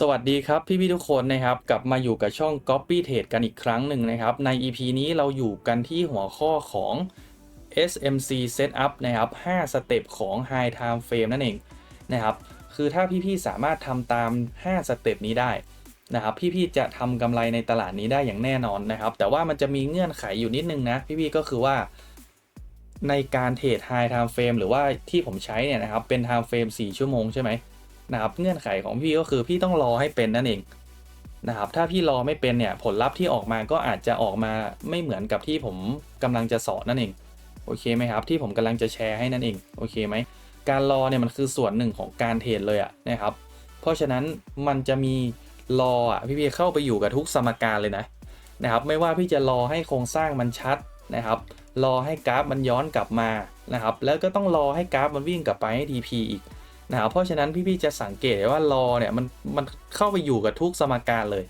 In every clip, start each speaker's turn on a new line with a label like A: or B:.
A: สวัสดีครับพี่พี่ทุกคนนะครับกลับมาอยู่กับช่อง Copy Trade กันอีกครั้งหนึ่งนะครับ ใน EP นี้เราอยู่กันที่หัวข้อของ SMC Setup นะครับ5สเต็ปของ High Time Frame นั่นเองนะครับคือถ้าพี่พี่ๆสามารถทำตาม 5 สเต็ปนี้ได้นะครับพี่พี่ๆจะทำกำไรในตลาดนี้ได้อย่างแน่นอนนะครับ แต่ว่ามันจะมีเงื่อนไขอยู่นิดนึงนะพี่พี่ๆก็คือว่าในการเทรด High Time Frame หรือว่าที่ผมใช้เนี่ยนะครับเป็น Time Frame 4 ชั่วโมงใช่ไหม นะครับเงื่อนไขของพี่ก็คือพี่ต้องรอให้เป็นนั่นเองนะครับถ้าพี่รอไม่เป็นเนี่ยผลลัพธ์ที่ออกมาก็อาจจะออกมาไม่เหมือนกับที่ผมกำลังจะสอนนั่นเองโอเคไหมครับที่ผมกำลังจะแชร์ให้นั่นเองโอเคไหมการรอเนี่ยมันคือส่วนหนึ่งของการเทรดเลยอะนะครับเพราะฉะนั้นมันจะมีรออะพี่พี่เข้าไปอยู่กับทุกสมการเลยนะนะครับไม่ว่าพี่จะรอให้โครงสร้างมันชัดนะครับรอให้กราฟมันย้อนกลับมานะครับแล้วก็ต้องรอให้กราฟมันวิ่งกลับไปให้ TP อีก นะครับเพราะฉะนั้นพี่ๆจะสังเกตว่ารอเนี่ยมันมันเข้าไปอยู่กับทุกสมการเลย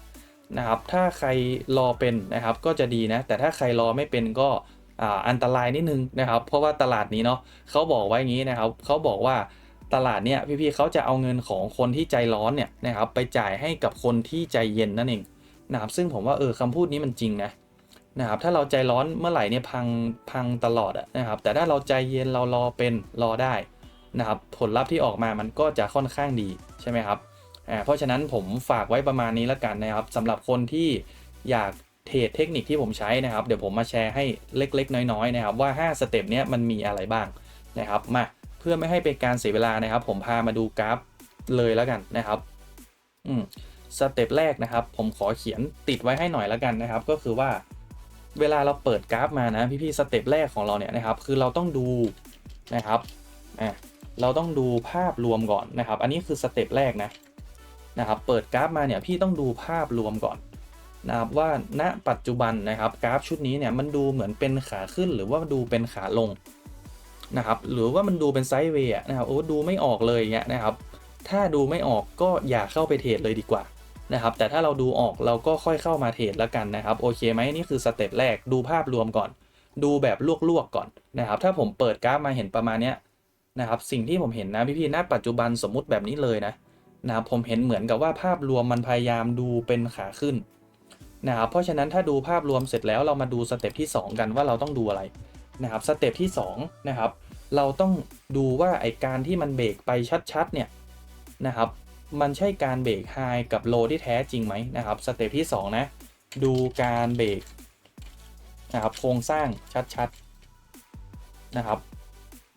A: นะครับถ้าใครรอเป็นนะครับก็จะดีนะแต่ถ้าใครรอไม่เป็นก็อ,อันตรายนิดนึงนะครับ เพราะว่าตลาดนี้เนาะเขาบอกไว้อย่างนี้นะครับเขาบอกว่าตลาดเนี่ยพี่ๆเขาจะเอาเงินของคนที่ใจร้อนเนี่ยนะครับไปจ่ายให้กับคนที่ใจเย็นนั่นเองนะครับซึ่งผมว่าเออคำพูดนี้มันจริงนะนะครับถ้าเราใจร้อนเมื่อไหร่เนี่ยพังพังตลอดอะนะครับแต่ถ้าเราใจเย็นเรารอเป็นรอได้ นะครับผลลัพธ์ที่ออกมามันก็จะค่อนข้างดีใช่ไหมครับอ่าเพราะฉะนั้นผมฝากไว้ประมาณนี้แล้วกันนะครับสำหรับคนที่อยากเทรดเทคนิคที่ผมใช้นะครับ เดี๋ยวผมมาแชร์ให้เล็ก ๆ น้อยๆนะครับว่า 5 สเต็ปเนี้ยมันมีอะไรบ้างนะครับมาเพื่อไม่ให้เป็นการเสียเวลานะครับ ผมพามาดูกราฟเลยแล้วกันนะครับอืมสเต็ปแรกนะครับ ผมขอเขียนติดไว้ให้หน่อยแล้วกันนะครับ ก็คือว่าเวลาเราเปิดกราฟมานะพี่ๆสเต็ปแรกของเราเนี่ยนะครับ คือเราต้องดูนะครับอ่า เราต้องดูภาพรวมก่อนนะครับ อันนี้คือสเต็ปแรกนะนะครับ เปิดกราฟมาเนี่ยพี่ต้องดูภาพรวมก่อนนะครับว่าณปัจจุบันนะครับกราฟชุดนี้เนี่ยมันดูเหมือนเป็นขาขึ้นหรือว่าดูเป็นขาลงนะครับหรือว่ามันดูเป็นไซด์เวย์นะครับโอ้ดูไม่ออกเลยเงี้ยนะครับ ถ้าดูไม่ออกก็อย่าเข้าไปเทรดเลยดีกว่านะครับ แต่ถ้าเราดูออกเราก็ค่อยเข้ามาเทรดแล้วกันนะครับโอเคไหมนี่คือสเต็ปแรกดูภาพรวมก่อน ดูแบบลวกๆก่อนนะครับ ถ้าผมเปิดกราฟมาเห็นประมาณเนี้ย นะครับสิ่งที่ผมเห็นนะพี่ๆณปัจจุบันสมมุติแบบนี้เลยนะนะครับผมเห็นเหมือนกับว่าภาพรวมมันพยายามดูเป็นขาขึ้นนะครับเพราะฉะนั้นถ้าดูภาพรวมเสร็จแล้วเรามาดูสเต็ปที่ 2 กันว่าเราต้องดูอะไรนะครับสเต็ปที่2นะครับเราต้องดูว่าไอการที่มันเบรกไปชัดๆเนี่ยนะครับมันใช่การเบรกไฮกับโลที่แท้จริงไหมนะครับสเต็ปที่2นะดูการเบรกนะครับโครงสร้างชัดๆนะครับ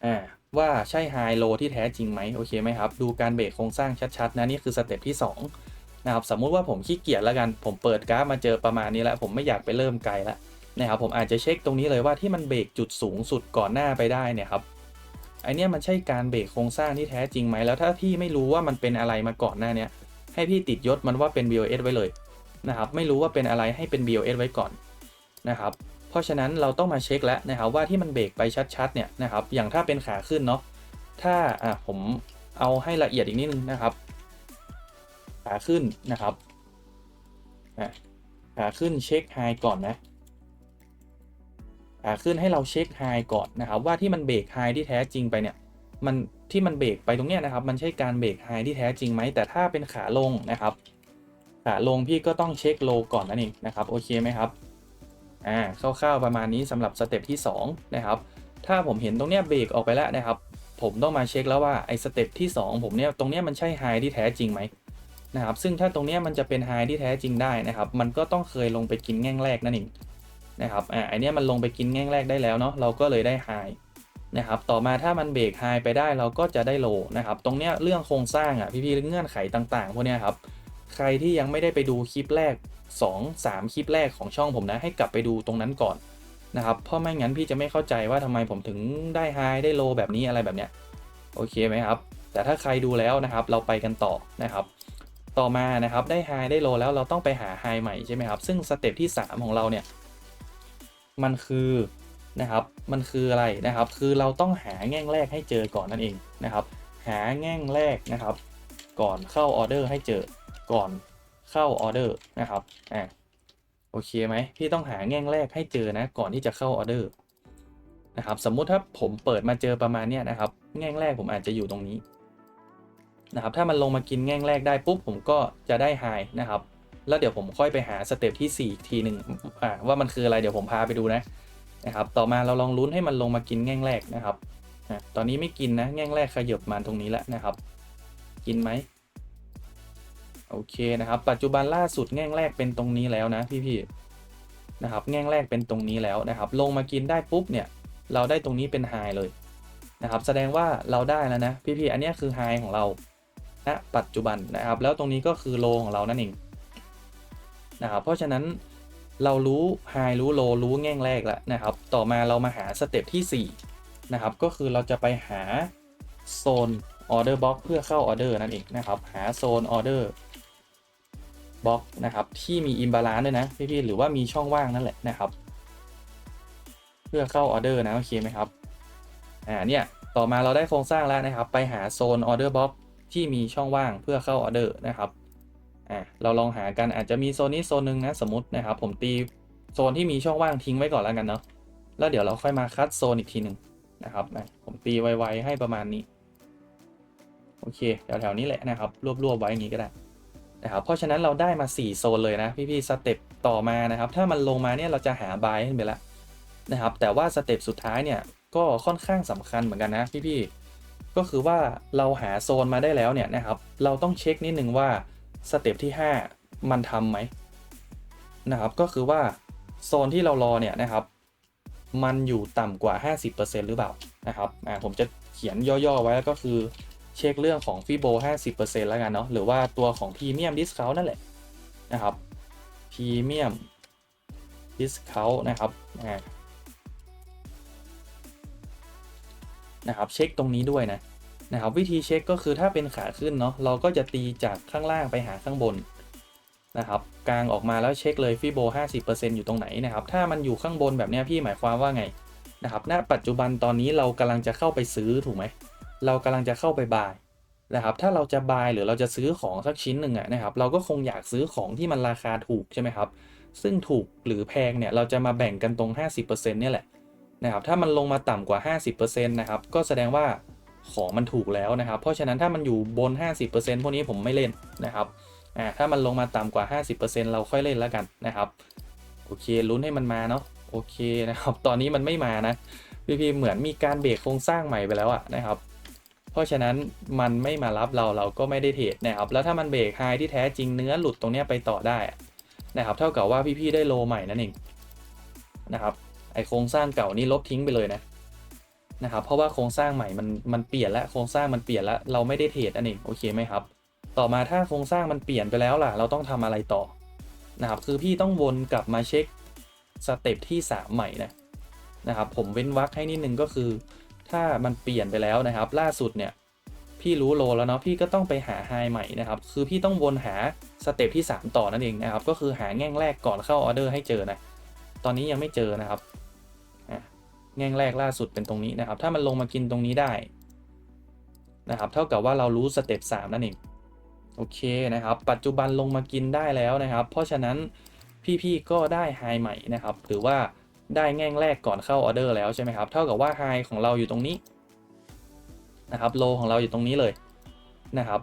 A: อ่า ว่าใช่ไฮโลที่แท้จริงไหมโอเคไหมครับ ดูการเบรกโครงสร้างชัดๆนะนี่คือสเต็ปที่2นะครับสมมุติว่าผมขี้เกียจแล้วกัน ผมเปิดกราฟมาเจอประมาณนี้แล้ว ผมไม่อยากไปเริ่มไกลแล้วนะครับผมอาจจะเช็คตรงนี้เลยว่าที่มันเบรกจุดสูงสุดก่อนหน้าไปได้เนี่ยครับไอเนี้ยมันใช่การเบรกโครงสร้างที่แท้จริงไหมแล้วถ้าพี่ไม่รู้ว่ามันเป็นอะไรมาก่อนหน้าเนี้ยให้พี่ติดยศมันว่าเป็น BOS ไว้เลยนะครับไม่รู้ว่าเป็นอะไรให้เป็น BOS ไว้ก่อนนะครับ เพราะฉะนั้นเราต้องมาเช็คแล้วนะครับว่าที่มันเบรกไปชัดๆเนี่ยนะครับอย่างถ้าเป็นขาขึ้นเนาะถ้าอะผมเอาให้ละเอียดอีกนิดนึงนะครับ ขาขึ้นนะครับขาขึ้นเช็คไฮก่อนนะขาขึ้นให้เราเช็คไฮก่อนนะครับว่าที่มันเบรกไฮที่แท้จริงไปเนี่ยมันที่มันเบรกไปตรงเนี้ยนะครับ มันใช่การเบรกไฮที่แท้จริงไหมแต่ถ้าเป็นขาลงนะครับ ขาลงพี่ก็ต้องเช็คโลก่อนนั่นเองนะครับโอเคไหมครับ อ่าคร่าวๆประมาณนี้สำหรับสเต็ปที่2นะครับถ้าผมเห็นตรงเนี้ยเบรกออกไปแล้วนะครับ ผมต้องมาเช็คแล้วว่าไอ้สเต็ปที่ 2 ผมเนี่ยตรงเนี้ยมันใช่ไฮที่แท้จริงไหมนะครับซึ่งถ้าตรงเนี้ยมันจะเป็นไฮที่แท้จริงได้นะครับ มันก็ต้องเคยลงไปกินแง่งแรกนั่นเองนะครับอ่าไอเนี้ยมันลงไปกินแง่งแรกได้แล้วเนาะเราก็เลยได้ไฮนะครับต่อมาถ้ามันเบรกไฮไปได้เราก็จะได้โลนะครับตรงเนี้ยเรื่องโครงสร้างอะพี่ๆเงื่อนไขต่างๆพวกเนี้ยครับ ใครที่ยังไม่ได้ไปดูคลิปแรก 2 3 คลิปแรกของช่องผมนะ ให้กลับไปดูตรงนั้นก่อนนะครับ เพราะไม่งั้นพี่จะไม่เข้าใจว่าทำไมผมถึงได้ไฮได้โลแบบนี้อะไรแบบเนี้ยโอเคไหมครับ แต่ถ้าใครดูแล้วนะครับ เราไปกันต่อนะครับ ต่อมานะครับได้ไฮได้โลแล้วเราต้องไปหาไฮใหม่ใช่ไหมครับ ซึ่งสเต็ปที่ 3 ของเราเนี่ยมันคือนะครับ มันคืออะไรนะครับ คือเราต้องหาแง่งแรกให้เจอก่อนนั่นเองนะครับ หาแง่งแรกนะครับ ก่อนเข้าออเดอร์ให้เจอ ก่อนเข้าออเดอร์นะครับอ่าโอเคไหมพี่ต้องหาแง่งแรกให้เจอนะก่อนที่จะเข้าออเดอร์นะครับสมมุติถ้าผมเปิดมาเจอประมาณเนี้ยนะครับ แง่งแรกผมอาจจะอยู่ตรงนี้นะครับถ้ามันลงมากินแง่งแรกได้ปุ๊บผมก็จะได้ไฮนะครับแล้วเดี๋ยวผมค่อยไปหาสเต็ปที่4อีกทีหนึ่งอ่าว่ามันคืออะไรเดี๋ยวผมพาไปดูนะนะครับต่อมาเราลองลุ้นให้มันลงมากินแง่งแรกนะครับอะตอนนี้ไม่กินนะแง่งแรกขยับมาตรงนี้แล้วนะครับ กินไหม โอเคนะครับ ปัจจุบันล่าสุดแง่งแรกเป็นตรงนี้แล้วนะพี่ๆนะครับแง่งแรกเป็นตรงนี้แล้วนะครับ ลงมากินได้ปุ๊บเนี่ยเราได้ตรงนี้เป็นไฮเลยนะครับแสดงว่าเราได้แล้วนะพี่ๆอันนี้คือไฮของเราณปัจจุบันนะครับ แล้วตรงนี้ก็คือโลของเรานั่นเองนะครับเพราะฉะนั้นเรารู้ไฮรู้โลรู้แง่งแรกแล้วนะครับ ต่อมาเรามาหาสเต็ปที่4นะครับก็คือเราจะไปหาโซนออเดอร์บ็อกเพื่อเข้าออเดอร์นั่นเองนะครับ หาโซนออเดอร์ บล็อกนะครับที่มีอิมบาลานซ์ด้วยนะพี่ๆหรือว่ามีช่องว่างนั่นแหละนะครับ เพื่อเข้าออเดอร์นะโอเคไหมครับอ่าเนี่ยต่อมาเราได้โครงสร้างแล้วนะครับ ไปหาโซนออเดอร์บ็อกที่มีช่องว่างเพื่อเข้าออเดอร์นะครับอ่าเราลองหากันอาจจะมีโซนนี้โซนหนึ่งนะสมมตินะครับ ผมตีโซนที่มีช่องว่างทิ้งไว้ก่อนแล้วกันเนาะแล้วเดี๋ยวเราค่อยมาคัดโซนอีกทีหนึ่งนะครับผมตีไวๆให้ประมาณนี้ โอเคแถวๆนี้แหละนะครับ รวบๆไว้อย่างนี้ก็ได้ นะครับเพราะฉะนั้นเราได้มา 4 โซนเลยนะพี่ๆสเต็ปต่อมานะครับ ถ้ามันลงมาเนี่ยเราจะหาบายขึ้นไปแล้วนะครับ แต่ว่าสเต็ปสุดท้ายเนี่ยก็ค่อนข้างสำคัญเหมือนกันนะพี่ๆก็คือว่าเราหาโซนมาได้แล้วเนี่ยนะครับ เราต้องเช็คนิดนึงว่าสเต็ปที่ 5 มันทำไหมนะครับก็คือว่าโซนที่เรารอเนี่ยนะครับ มันอยู่ต่ำกว่า 50%หรือเปล่านะครับอ่าผมจะเขียนย่อๆไว้แล้วก็คือ เช็คเรื่องของฟีโบ50%แล้วกันเนาะหรือว่าตัวของพรีเมียมดิสคาวนั่นแหละนะครับพรีเมียมดิสคาวนะครับนะครับ เช็คตรงนี้ด้วยนะนะครับ วิธีเช็คก็คือถ้าเป็นขาขึ้นเนาะเราก็จะตีจากข้างล่างไปหาข้างบนนะครับกลางออกมาแล้วเช็คเลยฟีโบ50%อยู่ตรงไหนนะครับ ถ้ามันอยู่ข้างบนแบบเนี้ยพี่หมายความว่าไงนะครับณปัจจุบันตอนนี้เรากำลังจะเข้าไปซื้อถูกไหม เรากำลังจะเข้าไปบายนะครับ ถ้าเราจะบายหรือเราจะซื้อของสักชิ้นหนึ่งอะนะครับ เราก็คงอยากซื้อของที่มันราคาถูกใช่ไหมครับ ซึ่งถูกหรือแพงเนี่ยเราจะมาแบ่งกันตรง 50%เนี่ยแหละนะครับ ถ้ามันลงมาต่ำกว่า 50%นะครับ ก็แสดงว่าของมันถูกแล้วนะครับ เพราะฉะนั้นถ้ามันอยู่บน 50%พวกนี้ผมไม่เล่นนะครับ อ่า ถ้ามันลงมาต่ำกว่า 50%เราค่อยเล่นแล้วกันนะครับ โอเค ลุ้นให้มันมาเนาะ โอเคนะครับ ตอนนี้มันไม่มานะ พี่พีเหมือนมีการเบรกโครงสร้างใหม่ไปแล้วอะนะครับ ราะฉะนั้นมันไม่มารับเราเราก็ไม่ได้เทรดนะครับแล้วถ้ามันเบรกไฮที่แท้จริงเนื้อหลุดตรงนี้ไปต่อได้นะครับเท่ากับว่าพี่ๆได้โลใหม่นั่นเองนะครับไอโครงสร้างเก่านี่ลบทิ้งไปเลยนะนะครับเพราะว่าโครงสร้างใหม่มันมันเปลี่ยนแล้วโครงสร้างมันเปลี่ยนแล้วเราไม่ได้เทรดอันเองโอเคไหมครับ ต่อมาถ้าโครงสร้างมันเปลี่ยนไปแล้วล่ะ เราต้องทำอะไรต่อนะครับคือพี่ต้องวนกลับมาเช็คสเต็ปที่ 3 ใหม่นะนะครับผมเว้นวรรคให้นิดนึงก็คือ ถ้ามันเปลี่ยนไปแล้วนะครับ ล่าสุดเนี่ยพี่รู้โลแล้วเนาะพี่ก็ต้องไปหาไฮใหม่นะครับ คือพี่ต้องวนหาสเต็ปที่ 3 ต่อนั่นเองนะครับ ก็คือหาแง่งแรกก่อนเข้าออเดอร์ให้เจอนะ ตอนนี้ยังไม่เจอนะครับแง่งแรกล่าสุดเป็นตรงนี้นะครับ ถ้ามันลงมากินตรงนี้ได้นะครับเท่ากับว่าเรารู้สเต็ป3นั่นเองโอเคนะครับ ปัจจุบันลงมากินได้แล้วนะครับ เพราะฉะนั้นพี่ๆก็ได้ไฮใหม่นะครับ หรือว่า ได้แง่งแรกก่อนเข้าออเดอร์แล้วใช่ไหมครับ เท่ากับว่าไฮของเราอยู่ตรงนี้นะครับโลของเราอยู่ตรงนี้เลยนะครับ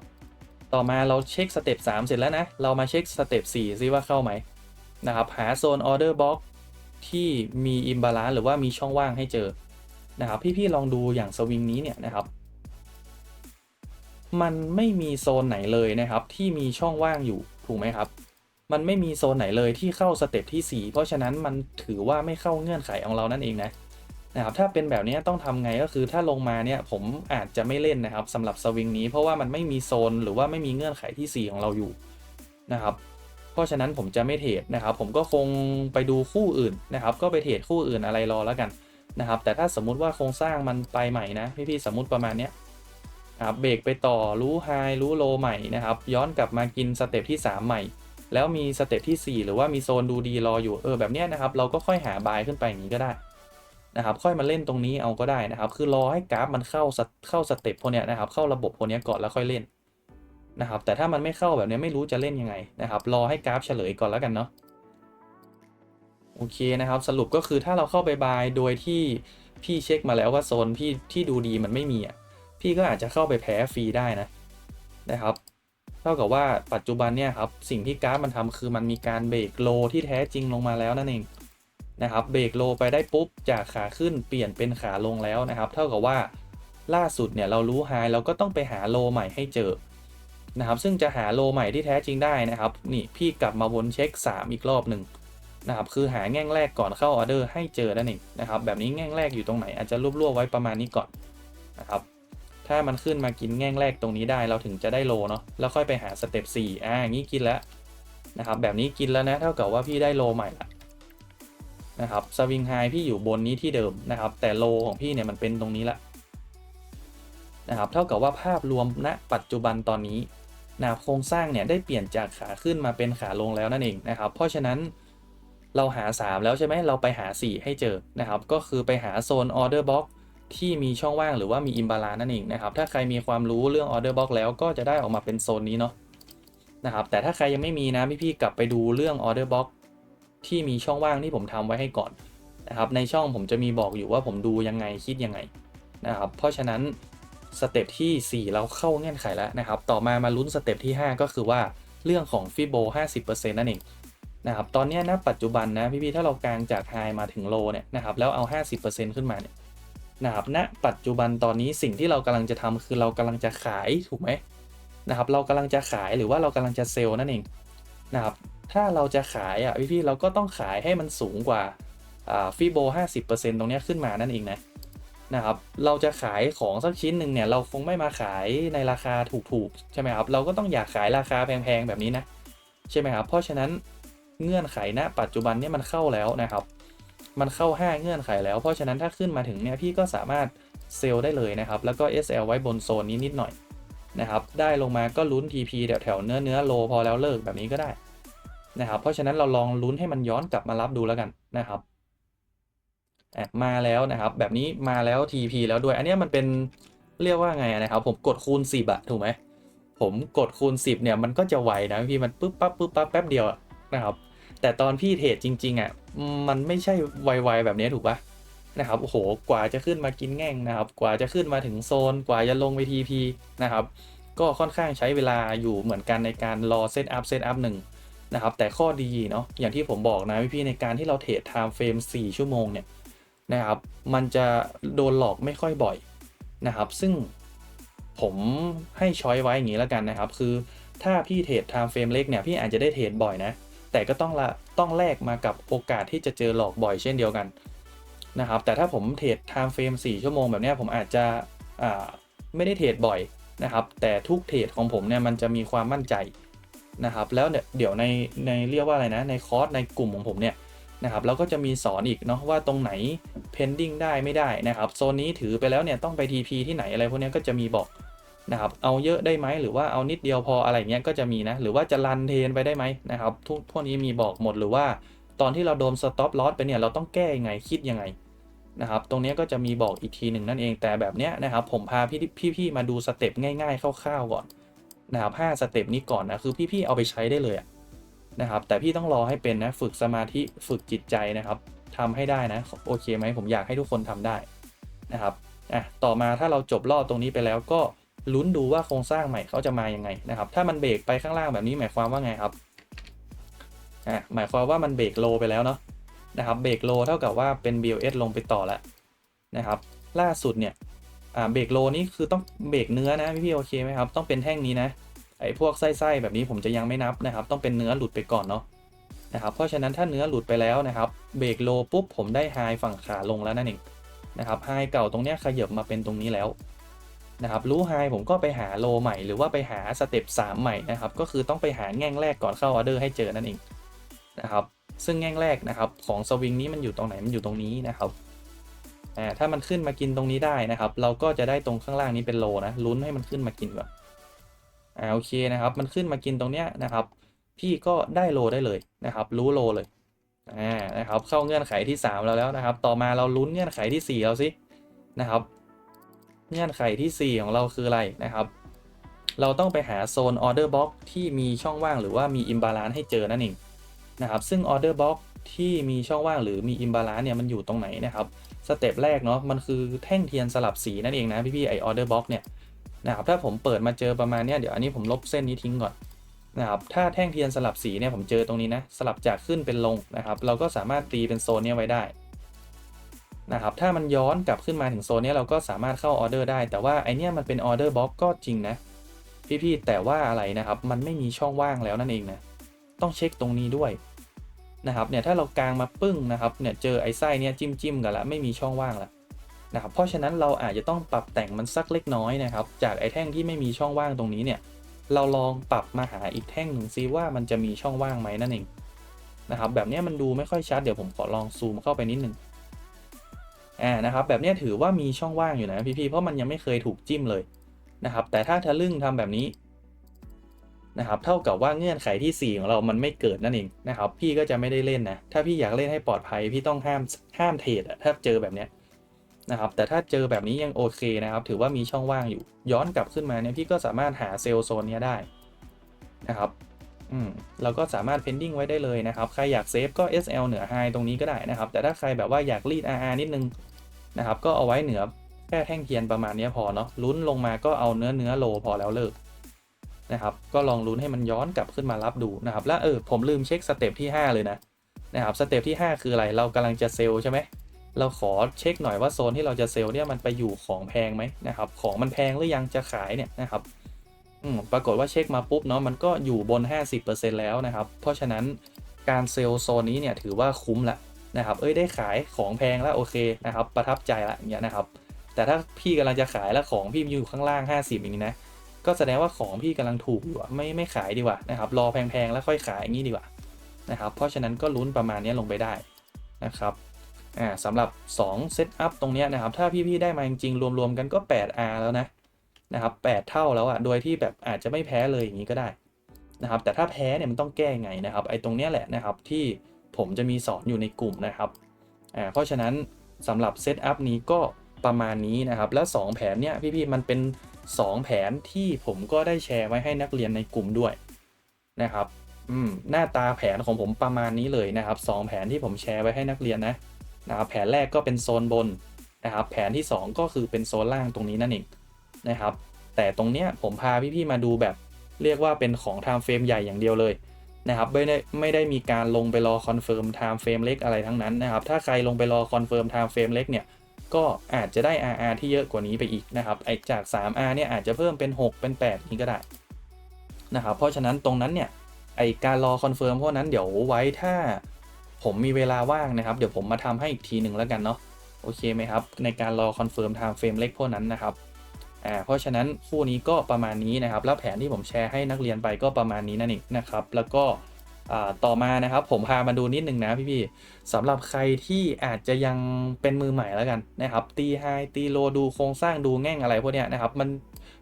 A: ต่อมาเราเช็คสเต็ป3เสร็จแล้วนะ เรามาเช็คสเต็ป4ซิว่าเข้าไหมนะครับ หาโซนออเดอร์บ็อกที่มีอิมบาลานหรือว่ามีช่องว่างให้เจอนะครับ พี่ๆลองดูอย่างสวิงนี้เนี่ยนะครับ มันไม่มีโซนไหนเลยนะครับที่มีช่องว่างอยู่ถูกไหมครับ มันไม่มีโซนไหนเลยที่เข้าสเต็ปที่ 4 เพราะฉะนั้นมันถือว่าไม่เข้าเงื่อนไขของเรานั่นเองนะนะครับถ้าเป็นแบบนี้ต้องทำไงก็คือถ้าลงมาเนี่ยผมอาจจะไม่เล่นนะครับสำหรับสวิงนี้เพราะว่ามันไม่มีโซนหรือว่าไม่มีเงื่อนไขที่ 4 ของเราอยู่นะครับเพราะฉะนั้นผมจะไม่เทรดนะครับ ผมก็คงไปดูคู่อื่นนะครับ ก็ไปเทรดคู่อื่นอะไรรอแล้วกันนะครับ แต่ถ้าสมมุติว่าโครงสร้างมันไปใหม่นะพี่ๆสมมุติประมาณเนี้ยครับเบรกไปต่อรู้ไฮรู้โลใหม่นะครับ ย้อนกลับมากินสเต็ปที่ 3 ใหม่ แล้วมีสเต็ปที่ 4 หรือว่ามีโซนดูดีรออยู่เออแบบเนี้ยนะครับ เราก็ค่อยหาบายขึ้นไปอย่างนี้ก็ได้นะครับ ค่อยมาเล่นตรงนี้เอาก็ได้นะครับ คือรอให้กราฟมันเข้าเข้าสเต็ปพวกเนี้ยนะครับ เข้าระบบพวกเนี้ยก่อนแล้วค่อยเล่นนะครับ แต่ถ้ามันไม่เข้าแบบนี้ไม่รู้จะเล่นยังไงนะครับ รอให้กราฟเฉลยก่อนแล้วกันเนาะโอเคนะครับ สรุปก็คือถ้าเราเข้าไปบายโดยที่พี่เช็คมาแล้วว่าโซนพี่ที่ดูดีมันไม่มีอะพี่ก็อาจจะเข้าไปแพ้ฟรีได้นะนะครับ ท่ากับว่าปัจจุบันเนี่ยครับสิ่งที่กราฟมันทำคือมันมีการเบรกโลที่แท้จริงลงมาแล้วนั่นเองนะครับเบรกโลไปได้ปุ๊บจากขาขึ้นเปลี่ยนเป็นขาลงแล้วนะครับ เท่ากับว่าล่าสุดเนี่ยเรารู้ไฮเราก็ต้องไปหาโลใหม่ให้เจอนะครับซึ่งจะหาโลใหม่ที่แท้จริงได้นะครับนี่พี่กลับมาวนเช็ค 3 อีกรอบหนึ่งนะครับคือหาแง่งแรกก่อนเข้าออเดอร์ให้เจอนั่นเองนะครับแบบนี้แง่งแรกอยู่ตรงไหนอาจจะรวบๆไว้ประมาณนี้ก่อนนะครับ ถ้ามันขึ้นมากินแง่งแรกตรงนี้ได้เราถึงจะได้โลเนาะแล้วค่อยไปหาสเต็ป4อ่าอย่างนี้กินแล้วนะครับแบบนี้กินแล้วนะเท่ากับว่าพี่ได้โลใหม่ละนะครับสวิงไฮพี่อยู่บนนี้ที่เดิมนะครับ แต่โลของพี่เนี่ยมันเป็นตรงนี้ละนะครับเท่ากับว่าภาพรวมณปัจจุบันตอนนี้นะโครงสร้างเนี่ยได้เปลี่ยนจากขาขึ้นมาเป็นขาลงแล้วนั่นเองนะครับ เพราะฉะนั้นเราหา 3 แล้วใช่ไหมเราไปหา 4 ให้เจอนะครับ ก็คือไปหาโซนออเดอร์บ็อก ที่มีช่องว่างหรือว่ามีอิมบาลานนั่นเองนะครับ ถ้าใครมีความรู้เรื่องออเดอร์บ็อกแล้วก็จะได้ออกมาเป็นโซนนี้เนาะนะครับ แต่ถ้าใครยังไม่มีนะพี่ๆกลับไปดูเรื่องออเดอร์บ็อกที่มีช่องว่างที่ผมทำไว้ให้ก่อนนะครับ ในช่องผมจะมีบอกอยู่ว่าผมดูยังไงคิดยังไงนะครับ เพราะฉะนั้นสเต็ปที่ 4 เราเข้าเงื่อนไขแล้วนะครับ ต่อมามาลุ้นสเต็ปที่ 5 ก็คือว่าเรื่องของฟิโบ50%นั่นเองนะครับ ตอนนี้นะปัจจุบันนะพี่ๆถ้าเรากางจากไฮมาถึงโลเนี่ยนะครับแล้วเอา 50%ขึ้นมาเนี่ย นะครับณปัจจุบันตอนนี้สิ่งที่เรากำลังจะทำคือเรากำลังจะขายถูกไหมนะครับเรากำลังจะขายหรือว่าเรากำลังจะเซลล์นั่นเองนะครับถ้าเราจะขายอะพี่ๆเราก็ต้องขายให้มันสูงกว่าฟิโบ 50%ตรงนี้ขึ้นมานั่นเองนะนะครับเราจะขายของสักชิ้นหนึ่งเนี่ยเราคงไม่มาขายในราคาถูกๆใช่ไหมครับเราก็ต้องอยากขายราคาแพงๆแบบนี้นะใช่ไหมครับเพราะฉะนั้นเงื่อนไขณปัจจุบันเนี่ยมันเข้าแล้วนะครับ มันเข้า 5 เงื่อนไขแล้ว เพราะฉะนั้นถ้าขึ้นมาถึงเนี่ยพี่ก็สามารถเซลล์ได้เลยนะครับ แล้วก็ SL ไว้บนโซนนี้นิดหน่อยนะครับ ได้ลงมาก็ลุ้น TP แถวแถวเนื้อเนื้อโลพอแล้วเลิกแบบนี้ก็ได้นะครับ เพราะฉะนั้นเราลองลุ้นให้มันย้อนกลับมารับดูแล้วกันนะครับมาแล้วนะครับ แบบนี้มาแล้ว TP แล้วด้วย อันนี้มันเป็นเรียกว่าไงนะครับ ผมกดคูณ 10อะถูกไหมผมกดคูณ 10เนี่ยมันก็จะไวนะพี่มันปึ๊บปั๊บปึ๊บปั๊บแป๊บเดียวนะครับ แต่ตอนพี่เทรดจริง ๆอะมันไม่ใช่ไวๆแบบนี้ถูกปะนะครับโอ้โหกว่าจะขึ้นมากินแง่งนะครับ กว่าจะขึ้นมาถึงโซน กว่าจะลงไป TP นะครับ ก็ค่อนข้างใช้เวลาอยู่เหมือนกันในการรอเซตอัพเซตอัพหนึ่งนะครับ แต่ข้อดีเนาะอย่างที่ผมบอกนะพี่ๆในการที่เราเทรดไทม์เฟรม4ชั่วโมงเนี่ยนะครับ มันจะโดนหลอกไม่ค่อยบ่อยนะครับ ซึ่งผมให้ช้อยไว้อย่างนี้แล้วกันนะครับ คือถ้าพี่เทรดไทม์เฟรมเล็กเนี่ยพี่อาจจะได้เทรดบ่อยนะ แต่ก็ต้องละต้องแลกมากับโอกาสที่จะเจอหลอกบ่อยเช่นเดียวกันนะครับแต่ถ้าผมเทรดไทม์เฟรม4ชั่วโมงแบบนี้ผมอาจจะไม่ได้เทรดบ่อยนะครับ แต่ทุกเทรดของผมเนี่ยมันจะมีความมั่นใจนะครับ แล้วเดี๋ยวในในเรียกว่าอะไรนะในคอร์สในกลุ่มของผมเนี่ยนะครับแล้วก็จะมีสอนอีกเนาะว่าตรงไหน pending ได้ไม่ได้นะครับโซนนี้ถือไปแล้วเนี่ยต้องไป TP ที่ไหนอะไรพวกนี้ก็จะมีบอก นะครับเอาเยอะได้ไหมหรือว่าเอานิดเดียวพออะไรเงี้ยก็จะมีนะหรือว่าจะรันเทนไปได้ไหมนะครับทุกพวกนี้มีบอกหมดหรือว่าตอนที่เราโดน stop loss ไปเนี่ยเราต้องแก้ยังไงคิดยังไงนะครับตรงนี้ก็จะมีบอกอีกทีหนึ่งนั่นเองแต่แบบเนี้ยนะครับผมพาพี่พี่ๆมาดูสเต็ปง่ายๆคร่าวๆก่อนนะครับห้าสเต็ปนี้ก่อนนะคือพี่ๆเอาไปใช้ได้เลยนะครับแต่พี่ต้องรอให้เป็นนะฝึกสมาธิฝึกจิตใจนะครับทำให้ได้นะโอเคไหมผมอยากให้ทุกคนทำได้นะครับอะต่อมาถ้าเราจบรอบตรงนี้ไปแล้วก็ ลุ้นดูว่าโครงสร้างใหม่เขาจะมายังไงนะครับถ้ามันเบรกไปข้างล่างแบบนี้หมายความว่าไงครับอะหมายความว่ามันเบรกโลไปแล้วเนาะนะครับเบรกโลเท่ากับว่าเป็น BLS ลงไปต่อแล้วนะครับล่าสุดเนี่ยอ่าเบรกโลนี้คือต้องเบรกเนื้อนะพี่โอเคไหมครับต้องเป็นแท่งนี้นะไอ้พวกไส้ๆแบบนี้ผมจะยังไม่นับนะครับ ต้องเป็นเนื้อหลุดไปก่อนเนาะนะครับเพราะฉะนั้นถ้าเนื้อหลุดไปแล้วนะครับเบรกโลปุ๊บผมได้ไฮฝั่งขาลงแล้วนั่นเองนะครับไฮเก่าตรงเนี้ยขยับมาเป็นตรงนี้แล้ว นะครับรู้ไฮผมก็ไปหาโลใหม่หรือว่าไปหาสเต็ป3ใหม่นะครับก็คือต้องไปหาแง่งแรกก่อนเข้าออเดอร์ให้เจอนั่นเองนะครับซึ่งแง่งแรกนะครับของสวิงนี้มันอยู่ตรงไหนมันอยู่ตรงนี้นะครับอ่าถ้ามันขึ้นมากินตรงนี้ได้นะครับ เราก็จะได้ตรงข้างล่างนี้เป็นโลนะลุ้นให้มันขึ้นมากินก่อนอ่าโอเคนะครับ มันขึ้นมากินตรงเนี้ยนะครับ พี่ก็ได้โลได้เลยนะครับ รู้โลเลยอ่านะครับเข้าเงื่อนไขที่ 3 เราแล้วนะครับ ต่อมาเราลุ้นเงื่อนไขที่ 4 เราสินะครับ เงื่อนไขที่ 4 ของเราคืออะไรนะครับ เราต้องไปหาโซนออเดอร์บ็อกที่มีช่องว่างหรือว่ามีอิมบาลานซ์ให้เจอนั่นเองนะครับ ซึ่งออเดอร์บ็อกที่มีช่องว่างหรือมีอิมบาลานซ์เนี่ยมันอยู่ตรงไหนนะครับสเต็ปแรกเนาะมันคือแท่งเทียนสลับสีนั่นเองนะพี่ๆไอออเดอร์บ็อกเนี่ยนะครับถ้าผมเปิดมาเจอประมาณเนี้ยเดี๋ยวอันนี้ผมลบเส้นนี้ทิ้งก่อนนะครับถ้าแท่งเทียนสลับสีเนี่ยผมเจอตรงนี้นะสลับจากขึ้นเป็นลงนะครับ เราก็สามารถตีเป็นโซนนี้ไว้ได้ นะครับถ้ามันย้อนกลับขึ้นมาถึงโซนนี้เราก็สามารถเข้าออเดอร์ได้ แต่ว่าไอเนี้ยมันเป็นออเดอร์บล็อกก็จริงนะพี่ๆแต่ว่าอะไรนะครับมันไม่มีช่องว่างแล้วนั่นเองนะต้องเช็คตรงนี้ด้วยนะครับเนี่ยถ้าเรากางมาปึ้งนะครับเนี่ยเจอไอ้ไส้เนี่ยจิ้มจิ้มกันละไม่มีช่องว่างละนะครับเพราะฉะนั้นเราอาจจะต้องปรับแต่งมันสักเล็กน้อยนะครับจากไอ้แท่งที่ไม่มีช่องว่างตรงนี้เนี่ยเราลองปรับมาหาอีกแท่งหนึ่งซิว่ามันจะมีช่องว่างไหมนั่นเองนะครับแบบนี้มันดูไม่ค่อยชัดเดี๋ยวผมขอลองซูมเข้าไปนิดนึง อ่านะครับแบบนี้ถือว่ามีช่องว่างอยู่นะพี่ๆเพราะมันยังไม่เคยถูกจิ้มเลยนะครับ แต่ถ้าทะลึ่งทำแบบนี้นะครับเท่ากับว่าเงื่อนไขที่ 4 ของเรามันไม่เกิดนั่นเองนะครับ พี่ก็จะไม่ได้เล่นนะถ้าพี่อยากเล่นให้ปลอดภัยพี่ต้องห้ามห้ามเทรดอะถ้าเจอแบบเนี้ยนะครับ แต่ถ้าเจอแบบนี้ยังโอเคนะครับ ถือว่ามีช่องว่างอยู่ ย้อนกลับขึ้นมาเนี่ยพี่ก็สามารถหาเซลล์โซนนี้ได้นะครับ อืมเราก็สามารถ pending ไว้ได้เลยนะครับ ใครอยากเซฟก็ SL เหนือ high ตรงนี้ก็ได้นะครับ แต่ถ้าใครแบบว่าอยากรีด RR นิดนึงนะครับ ก็เอาไว้เหนือแค่แท่งเทียนประมาณนี้พอเนาะ ลุ้นลงมาก็เอาเนื้อเนื้อโลพอแล้วเลิกนะครับ ก็ลองลุ้นให้มันย้อนกลับขึ้นมารับดูนะครับ แล้วเออผมลืมเช็คสเต็ปที่ 5 เลยนะนะครับ สเต็ปที่ 5 คืออะไร เรากำลังจะเซลใช่ไหม เราขอเช็คหน่อยว่าโซนที่เราจะเซลเนี่ยมันไปอยู่ของแพงไหมนะครับ ของมันแพงหรือยังจะขายเนี่ยนะครับ ปรากฏว่าเช็คมาปุ๊บเนาะมันก็อยู่บน 50%แล้วนะครับ เพราะฉะนั้นการเซลล์โซนนี้เนี่ยถือว่าคุ้มละนะครับ เอ้ยได้ขายของแพงแล้วโอเคนะครับ ประทับใจละอย่างเงี้ยนะครับ แต่ถ้าพี่กำลังจะขายแล้วของพี่อยู่ข้างล่าง 50อย่างนี้นะ ก็แสดงว่าของพี่กำลังถูกอยู่ไม่ไม่ขายดีกว่านะครับ รอแพงๆแล้วค่อยขายอย่างนี้ดีกว่านะครับ เพราะฉะนั้นก็ลุ้นประมาณนี้ลงไปได้นะครับอ่าสำหรับ2เซตอัพตรงนี้นะครับ ถ้าพี่ๆได้มาจริงๆรวมๆกันก็ 8R แล้วนะ นะครับ8เท่าแล้วอะ่ะโดยที่แบบอาจจะไม่แพ้เลยอย่างนี้ก็ได้นะครับ แต่ถ้าแพ้เนี่ยมันต้องแก้ไงนะครับ ไอ้ตรงเนี้ยแหละนะครับที่ผมจะมีสอนอยู่ในกลุ่มนะครับอ่าเพราะฉะนั้นสำหรับเซตอัพนี้ก็ประมาณนี้นะครับ แล้ว2แผนเนี่ยพี่ๆมันเป็น 2 แผนที่ผมก็ได้แชร์ไว้ให้นักเรียนในกลุ่มด้วยนะครับอืมหน้าตาแผนของผมประมาณนี้เลยนะครับสองแผนที่ผมแชร์ไว้ให้นักเรียนนะนะครับแผนแรกก็เป็นโซนบนนะครับ แผนที่ 2 ก็คือเป็นโซนล่างตรงนี้นั่นเอง นะครับ แต่ตรงเนี้ยผมพาพี่ๆมาดูแบบเรียกว่าเป็นของ time frame ใหญ่อย่างเดียวเลยนะครับไม่ได้ไม่ได้มีการลงไปรอคอนเฟิร์ม time frame เล็กอะไรทั้งนั้นนะครับ ถ้าใครลงไปรอคอนเฟิร์ม time frame เล็กเนี่ยก็อาจจะได้ RR ที่เยอะกว่านี้ไปอีกนะครับไอจาก 3R เนี่ยอาจจะเพิ่มเป็น 6 เป็น 8 นี้ก็ได้นะครับเพราะฉะนั้นตรงนั้นเนี่ยไอการรอคอนเฟิร์มพวกนั้นเดี๋ยวไว้ถ้าผมมีเวลาว่างนะครับเดี๋ยวผมมาทำให้อีกทีหนึ่งแล้วกันเนาะโอเคไหมครับในการรอคอนเฟิร์มไทม์เฟรมเล็กพวกนั้นนะครับ อ่าเพราะฉะนั้นคู่นี้ก็ประมาณนี้นะครับ แล้วแผนที่ผมแชร์ให้นักเรียนไปก็ประมาณนี้นั่นเองนะครับ แล้วก็ต่อมานะครับผมพามาดูนิดนึงนะพี่ๆสำหรับใครที่อาจจะยังเป็นมือใหม่แล้วกันนะครับ ตีไฮตีโลดูโครงสร้างดูแง่งอะไรพวกเนี้ยนะครับ มัน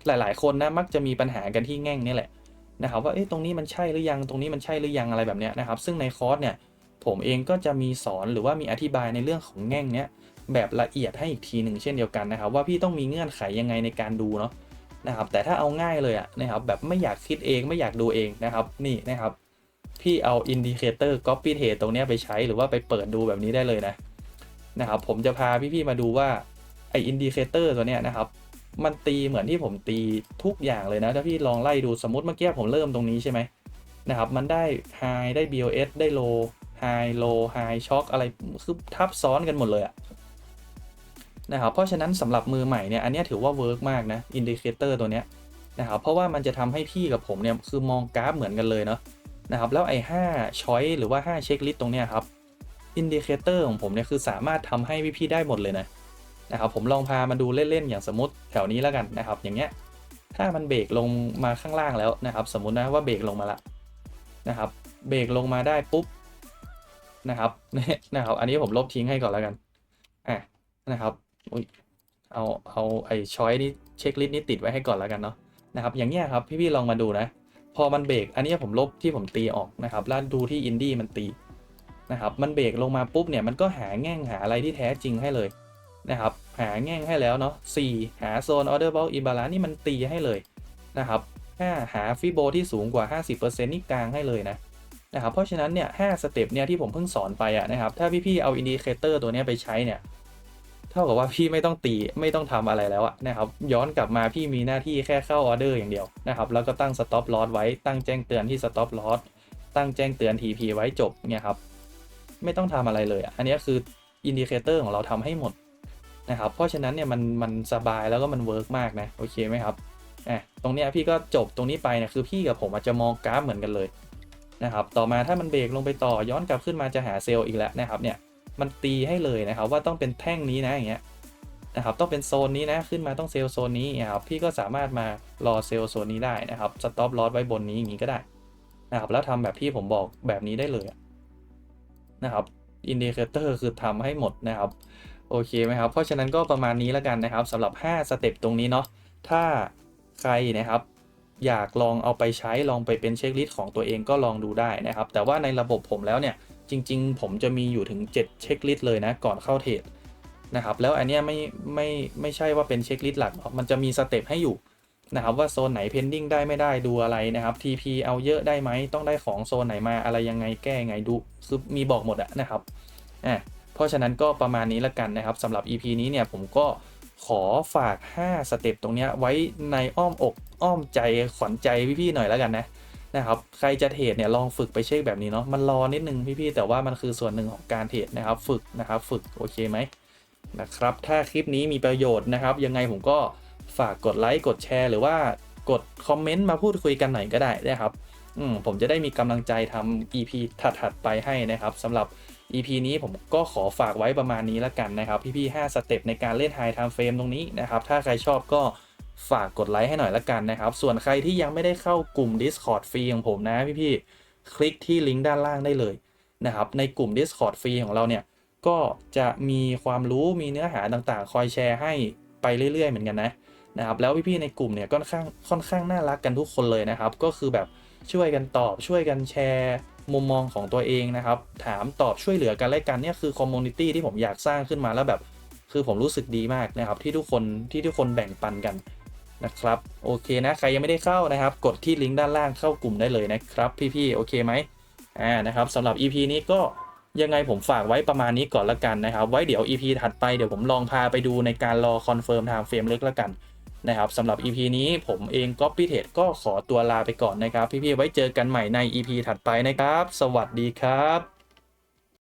A: หลายๆ คนนะมักจะมีปัญหากันที่แง่งนี่แหละนะครับว่าเอ๊ะตรงนี้มันใช่หรือยังตรงนี้มันใช่หรือยังอะไรแบบเนี้ยนะครับ ซึ่งในคอร์สเนี่ย ผมเองก็จะมีสอนหรือว่ามีอธิบายในเรื่องของแง่งเนี้ยแบบละเอียดให้อีกทีหนึ่งเช่นเดียวกันนะครับ ว่าพี่ต้องมีเงื่อนไขยังไงในการดูเนาะนะครับ แต่ถ้าเอาง่ายเลยอะนะครับแบบไม่อยากคิดเองไม่อยากดูเองนะครับนี่นะครับ พี่เอาอินดิเคเตอร์ copy paste ตรงนี้ไปใช้หรือว่าไปเปิดดูแบบนี้ได้เลยนะนะครับ ผมจะพาพี่ๆมาดูว่าไออินดิเคเตอร์ตัวเนี้ยนะครับมันตีเหมือนที่ผมตีทุกอย่างเลยนะ ถ้าพี่ลองไล่ดูสมมติเมื่อกี้ผมเริ่มตรงนี้ใช่ไหมนะครับ มันได้ high ได้ BOS ได้ low high low high shock อะไรคือทับซ้อนกันหมดเลยอะนะครับเพราะฉะนั้นสำหรับมือใหม่เนี่ยอันนี้ถือว่าเวิร์กมากนะอินดิเคเตอร์ตัวเนี้ยนะครับเพราะว่ามันจะทำให้พี่กับผมเนี่ยคือมองกราฟเหมือนกันเลยเนาะนะครับแล้วไอ้5ช้อยหรือว่า 5 เช็คลิสต์ตรงเนี้ยครับอินดิเคเตอร์ของผมเนี่ยคือสามารถทำให้พี่ๆได้หมดเลยนะนะครับผมลองพามาดูเล่นๆอย่างสมมติแถวนี้แล้วกันนะครับอย่างเงี้ยถ้ามันเบรกลงมาข้างล่างแล้วนะครับ สมมุตินะว่าเบรกลงมาละนะครับเบรกลงมาได้ปุ๊บ นะครับนะครับ อันนี้ผมลบทิ้งให้ก่อนแล้วกันอะนะครับอุ้ยเอาเอาไอ้ช้อยนี้เช็คลิสต์นี้ติดไว้ให้ก่อนแล้วกันเนาะนะครับ อย่างเงี้ยครับพี่ๆลองมาดูนะ พอมันเบรกอันนี้ผมลบที่ผมตีออกนะครับแล้วดูที่อินดี้มันตีนะครับ มันเบรกลงมาปุ๊บเนี่ยมันก็หาแง่งหาอะไรที่แท้จริงให้เลยนะครับ หาแง่งให้แล้วเนาะ4หาโซนออเดอร์บอลอิบาลานนี่มันตีให้เลยนะครับ5หาฟิโบที่สูงกว่า 50%นี่กลางให้เลยนะ นะครับเพราะฉะนั้นเนี่ย5สเต็ปเนี่ยที่ผมเพิ่งสอนไปอะนะครับถ้าพี่ๆเอาอินดิเคเตอร์ตัวนี้ไปใช้เนี่ยเท่ากับว่าพี่ไม่ต้องตีไม่ต้องทำอะไรแล้วอะนะครับย้อนกลับมาพี่มีหน้าที่แค่เข้าออเดอร์อย่างเดียวนะครับแล้วก็ตั้งสต็อปลอสไว้ตั้งแจ้งเตือนที่สต็อปลอสตั้งแจ้งเตือน TP ไว้จบเนี่ยครับไม่ต้องทำอะไรเลยอะอันนี้คืออินดิเคเตอร์ของเราทำให้หมดนะครับเพราะฉะนั้นเนี่ยมันมันสบายแล้วก็มันเวิร์กมากนะโอเคไหมครับอะตรงเนี้ยพี่ก็จบตรงนี้ไปนี่ยคือพี่กับผมอาจจะมองกราฟเหมือนกันเลย นะครับ ต่อมาถ้ามันเบรกลงไปต่อย้อนกลับขึ้นมาจะหาเซลล์อีกแล้วนะครับเนี่ยมันตีให้เลยนะครับว่าต้องเป็นแท่งนี้นะอย่างเงี้ยนะครับต้องเป็นโซนนี้นะขึ้นมาต้องเซลล์โซนนี้นะครับพี่ก็สามารถมารอเซลล์โซนนี้ได้นะครับสต็อปลอสไว้บนนี้อย่างนี้ก็ได้นะครับแล้วทำแบบที่ผมบอกแบบนี้ได้เลยนะครับอินดิเคเตอร์คือทำให้หมดนะครับโอเคไหมครับเพราะฉะนั้นก็ประมาณนี้แล้วกันนะครับสำหรับ 5 สเต็ปตรงนี้เนาะถ้าใครนะครับ อยากลองเอาไปใช้ลองไปเป็นเช็คลิสต์ของตัวเองก็ลองดูได้นะครับ แต่ว่าในระบบผมแล้วเนี่ยจริง ๆ ผมจะมีอยู่ถึง 7 เช็คลิสต์เลยนะก่อนเข้าเทรดนะครับแล้วอันเนี้ยไม่ไม่ไม่ใช่ว่าเป็นเช็คลิสต์หลัก มันจะมีสเต็ปให้อยู่นะครับว่าโซนไหนเพนดิ้งได้ไม่ได้ดูอะไรนะครับ TP เอาเยอะได้ไหมต้องได้ของโซนไหนมาอะไรยังไงแก้ยังไงดูคือมีบอกหมดอะนะครับอ่าเพราะฉะนั้นก็ประมาณนี้ละกันนะครับสำหรับ EP นี้เนี่ยผมก็ขอฝาก 5 สเต็ปตรงนี้ไว้ในอ้อมอก อ้อมใจขวัญใจพี่ๆหน่อยแล้วกันนะนะครับใครจะเทรดเนี่ยลองฝึกไปเช็คแบบนี้เนาะมันรอนิดนึงพี่ๆแต่ว่ามันคือส่วนหนึ่งของการเทรดนะครับ ฝึกนะครับฝึกโอเคไหมนะครับถ้าคลิปนี้มีประโยชน์นะครับ ยังไงผมก็ฝากกดไลค์กดแชร์หรือว่ากดคอมเมนต์มาพูดคุยกันหน่อยก็ได้นะครับอืมผมจะได้มีกำลังใจทำ EP ถัดๆไปให้นะครับสำหรับ EP นี้ผมก็ขอฝากไว้ประมาณนี้แล้วกันนะครับ พี่ๆ5สเต็ปในการเล่น High Time Frame ตรงนี้นะครับ ถ้าใครชอบก็ ฝากกดไลค์ให้หน่อยละกันนะครับ ส่วนใครที่ยังไม่ได้เข้ากลุ่ม Discord ฟรีของผมนะพี่ๆคลิกที่ลิงก์ด้านล่างได้เลยนะครับ ในกลุ่ม Discord ฟรีของเราเนี่ย ก็จะมีความรู้มีเนื้อหาต่างๆ คอยแชร์ให้ไปเรื่อยๆ เหมือนกันนะนะครับ แล้วพี่ๆในกลุ่มเนี่ยค่อนข้างค่อนข้างน่ารักกันทุกคนเลยนะครับ ก็คือแบบช่วยกันตอบช่วยกันแชร์มุมมองของตัวเองนะครับ ถามตอบช่วยเหลือกันและกันเนี่ยคือคอมมูนิตี้ที่ผมอยากสร้างขึ้นมาแล้วแบบ คือผมรู้สึกดีมากนะครับ ที่ทุกคนที่ทุกคนแบ่งปันกัน นะครับโอเคนะใครยังไม่ได้เข้านะครับ กดที่ลิงก์ด้านล่างเข้ากลุ่มได้เลยนะครับ พี่ๆโอเคไหมอ่านะครับสำหรับ EP นี้ก็ยังไงผมฝากไว้ประมาณนี้ก่อนละกันนะครับ ไว้เดี๋ยว EP ถัดไปเดี๋ยวผมลองพาไปดูในการรอคอนเฟิร์มทางเฟรมเล็กละกันนะครับสำหรับ EP นี้ผมเอง Copy t r a d e ก็ขอตัวลาไปก่อนนะครับ พี่ๆไว้เจอกันใหม่ใน EP ถัดไปนะครับ สวัสดีครับ